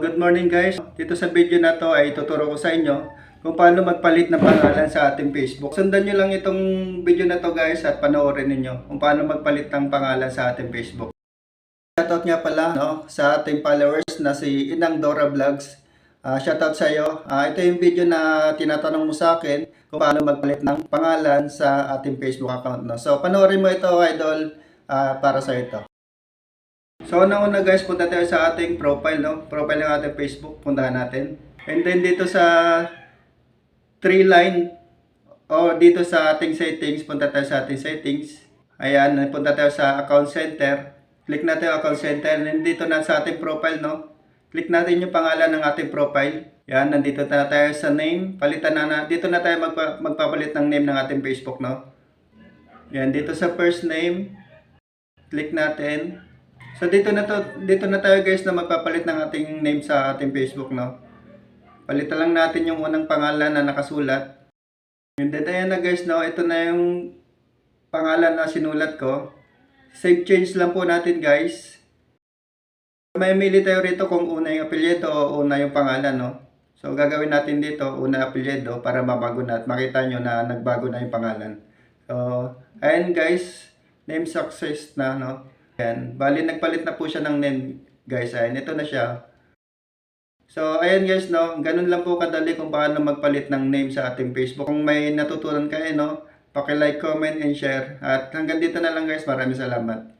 good morning guys. Dito sa video na to ay tuturo ko sa inyo kung paano magpalit ng pangalan sa ating Facebook. Sundan nyo lang itong video na to guys at panoorin ninyo kung paano magpalit ng pangalan sa ating Facebook. Shoutout nga pala no, sa ating followers na si Inang Dora Vlogs. Ah, shoutout sa iyo. Ah, ito yung video na tinatanong mo sa akin kung paano magpalit ng pangalan sa ating Facebook account. No? So panoorin mo ito idol ah, para sa ito. So una-una guys, punta tayo sa ating profile, no? Profile ng ating Facebook, puntahan natin. And then dito sa three line o dito sa ating settings, punta tayo sa ating settings. Ayan, punta tayo sa account center. Click natin yung account center. And dito na sa ating profile, no? Click natin yung pangalan ng ating profile. Yan, nandito na tayo sa name. Palitan na, na dito na tayo magpa, magpapalit ng name ng ating Facebook, no? Yan, dito sa first name, click natin. So dito na to, dito na tayo guys na magpapalit ng ating name sa ating Facebook, no? Palitan lang natin yung unang pangalan na nakasulat. And then ayan na guys, no? Ito na yung pangalan na sinulat ko. Save change lang po natin guys. May mili tayo rito kung una yung apelyido o una yung pangalan, no? So gagawin natin dito, una apelyido para mabago na at makita nyo na nagbago na yung pangalan. So, ayan guys, name success na, no? Ayan, bali nagpalit na po siya ng name, guys. Ayan, ito na siya. So, ayan guys, no, ganun lang po kadali kung paano magpalit ng name sa ating Facebook. Kung may natutunan kayo, no, paki-like, comment, and share. At hanggang dito na lang guys, maraming salamat.